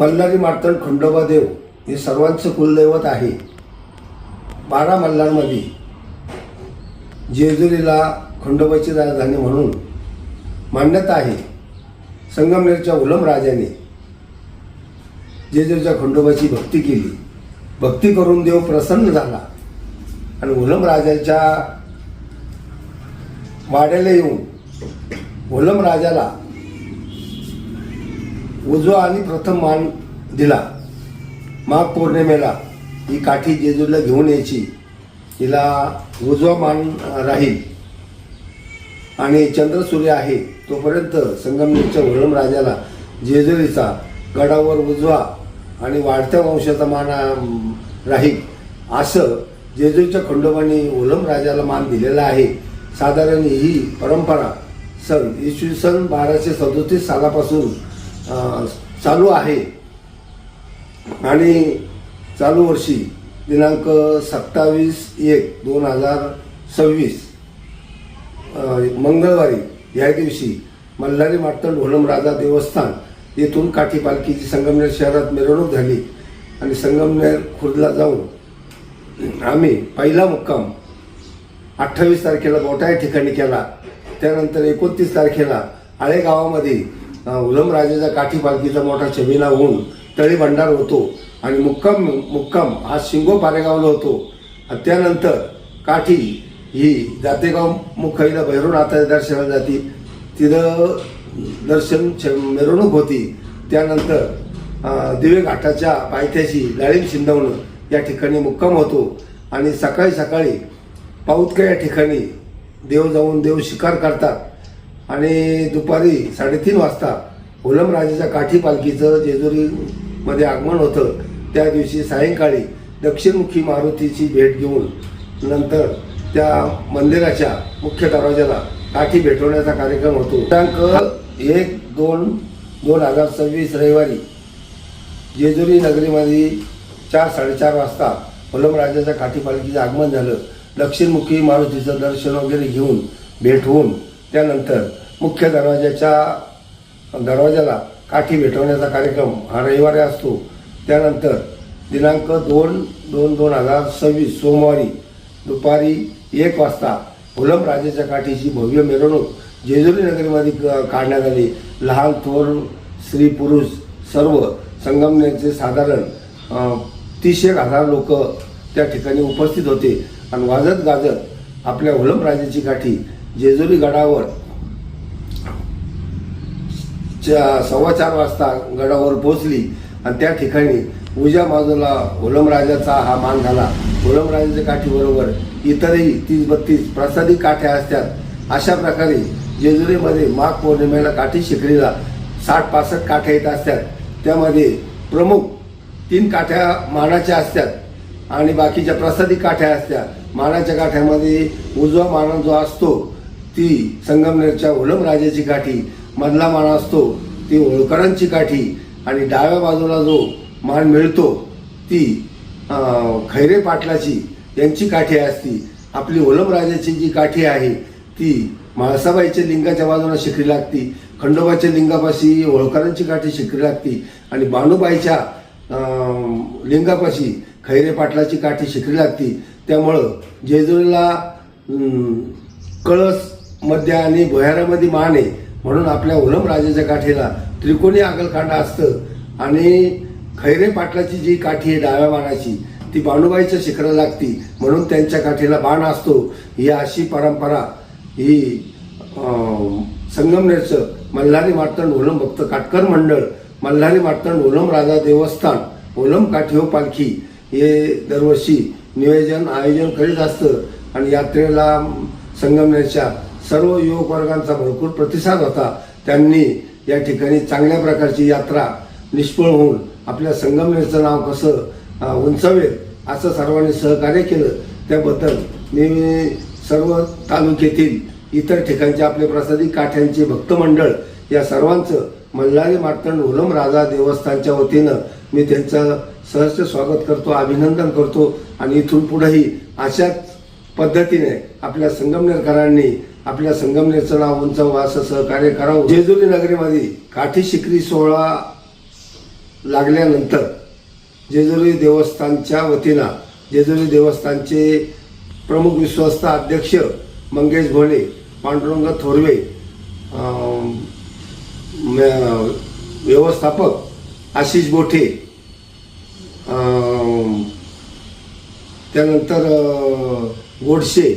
मल्हारी मार्तंड खंडोबा देव हे सर्वांचं कुलदैवत आहे. बारा मल्हारमध्ये जेजुरीला खंडोबाची राजधानी म्हणून मान्यता आहे. संगमनेरच्या उलम राजाने जेजुरीच्या खंडोबाची भक्ती केली. भक्ती करून देव प्रसन्न झाला. आणि उलम राजाच्या वाड्याला येऊन उलम राजाला उजवा आणि प्रथम मान दिला. माघ पौर्णिमेला ही काठी जेजूला घेऊन यायची. तिला उजवा मान राहील. आणि चंद्रसूर्य आहे तोपर्यंत संगमनेरच्या वरम राजाला जेजुरीचा गडावर उजवा आणि वाढत्या वंशाचा मान राहील. असं जेजुरीच्या खंडोबाने ओलम राजाला मान दिलेला आहे. साधारण ही परंपरा सन इसवी सन बाराशे सदोतीस सालापासून चालू आहे. आणि चालू वर्षी दिनांक सत्तावीस एक दोन हजार सव्वीस मंगळवारी या दिवशी मल्हारी मार्तंड होलम राजा देवस्थान येथून काठी पालखीची संगमनेर शहरात मिरवणूक झाली आणि संगमनेर खुर्दला जाऊन आम्ही पहिला मुक्काम अठ्ठावीस तारखेला मोठ्या ठिकाणी केला. त्यानंतर एकोणतीस तारखेला आळे गावामध्ये अ, काठी पालखीचा मोठा छबिना होऊन तळी भंडार होतो. आणि मुक्काम मुक्काम हा शिंगो पारेगावला होतो. त्यानंतर काठी ही जातेगाव मुखाईला भैरवनाथाच्या दर्शनाला जाती. तिथं दर्शन छ- मिरवणूक होती. त्यानंतर दिवे घाटाच्या पायथ्याशी डाळिंब शिंदवणं या ठिकाणी मुक्काम होतो. आणि सकाळी सकाळी पाऊतका या ठिकाणी देव जाऊन देव शिकार करतात. आणि दुपारी साडेतीन वाजता ओलम काठी पालखीचं जेजुरीमध्ये आगमन होतं. त्या दिवशी सायंकाळी दक्षिणमुखी मारुतीची भेट घेऊन नंतर त्या मंदिराच्या मुख्य दरवाजाला काठी भेटवण्याचा कार्यक्रम होतो. दिनांक एक दोन दोन हजार सव्वीस रविवारी जेजुरी नगरीमध्ये चार साडेचार वाजता ओलम काठी पालखीचं आगमन झालं. दक्षिणमुखी मारुतीचं दर्शन वगैरे घेऊन भेट होऊन त्यानंतर मुख्य दरवाज्याच्या दरवाजाला काठी भेटवण्याचा कार्यक्रम हा रविवारी असतो. त्यानंतर दिनांक दोन दोन दोन हजार सव्वीस सोमवारी दुपारी एक वाजता ओलम राजेच्या काठीची भव्य मिरवणूक जेजुरी नगरीमध्ये क- काढण्यात आली. लहान थोर स्त्री पुरुष सर्व संगमनेरचे साधारण अं, तीस एक हजार लोक त्या ठिकाणी उपस्थित होते. आणि वाजत गाजत आपल्या ओलम राजाची काठी जेजुरी गडावर च्या- सव्वा चार वाजता गडावर पोहोचली आणि त्या ठिकाणी उजा बाजूला होलमराजाचा हा मान झाला. होलमराजाच्या काठीबरोबर इतरही तीस बत्तीस प्रसादी काठ्या असतात. अशा प्रकारे जेजुरीमध्ये माघ पौर्णिमेला काठी शिकरीला साठ पासष्ट काठ्या येत असतात. त्यामध्ये प्रमुख तीन काठ्या मानाच्या असतात आणि बाकीच्या प्रसादी काठ्या असत्या मानाच्या काठ्यामध्ये उजवा माना जो असतो ती संगमनेरच्या उलमराजाची काठी मधला मान असतो ती होळकरांची काठी आणि डाव्या बाजूला जो मान मिळतो ती खैरे पाटलाची यांची काठी असती. आपली ओलमराजाची जी काठी आहे ती म्हाळसाबाईच्या लिंगाच्या बाजूला शिकरी लागती. खंडोबाच्या लिंगापाशी होळकरांची काठी शिकरी लागती. आणि बाणूबाईच्या लिंगापाशी खैरे पाटलाची काठी शिकरी लागती. त्यामुळं जेजुरीला कळस मध्य आणि भुयारामध्ये मान आहे. म्हणून आपल्या ओलम राजाच्या काठीला त्रिकोणी आगलकांडा असतं. आणि खैरे पाटलाची जी काठी आहे डाव्या बाणाची ती बाणूबाईच्या शिखरा लागती. म्हणून त्यांच्या काठीला बाण असतो. ही अशी परंपरा ही संगमनेरचं मल्हारी मार्तंड ओलम भक्त काटकर मंडळ मल्हारी मार्तंड ओलम राजा देवस्थान ओलम हो पालखी हे दरवर्षी नियोजन आयोजन करीत असतं. आणि यात्रेला संगमनेरच्या सर्व युवक वर्गांचा भरपूर प्रतिसाद होता. त्यांनी या ठिकाणी चांगल्या प्रकारची यात्रा निष्फळ होऊन आपल्या संगमनेरचं नाव कसं उंचावेल असं सर्वांनी सहकार्य केलं. त्याबद्दल मी सर्व तालुक्यातील इतर ठिकाणचे आपले प्रसादी काठ्यांचे भक्तमंडळ या सर्वांचं मल्हारी मार्तंड उलम राजा देवस्थानच्या वतीनं मी त्यांचं सहर्ष स्वागत करतो अभिनंदन करतो आणि इथून पुढेही अशाच पद्धतीने आपल्या संगमनेरकरांनी आपल्या संगमनेरचं नाव उंचावं असं सहकार्य करावं. जेजुरी नगरीमध्ये काठी शिकरी सोहळा लागल्यानंतर जेजुरी देवस्थानच्या वतीनं जेजुरी देवस्थानचे प्रमुख विश्वस्त अध्यक्ष मंगेश भोले पांडुरंग थोरवे म- व्यवस्थापक आशिष बोठे त्यानंतर गोडशे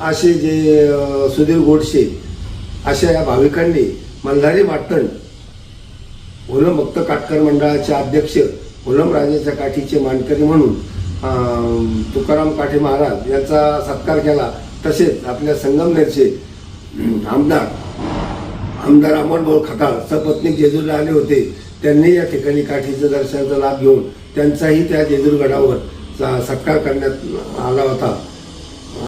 असे जे सुधीर गोडशे अशा या भाविकांनी मल्हारी वाटण ओलम भक्त काटकर मंडळाचे अध्यक्ष ओलम राजाच्या काठीचे मानकरी म्हणून तुकाराम काठे महाराज यांचा सत्कार केला. तसेच आपल्या संगमनेरचे आमदार आमदार अमोलभाऊ खताळ सपत्नी जेजूरला आले होते. त्यांनी या ठिकाणी काठीचं दर्शनाचा लाभ घेऊन त्यांचाही त्या जेजूरगडावर सा- सत्कार करण्यात आला होता.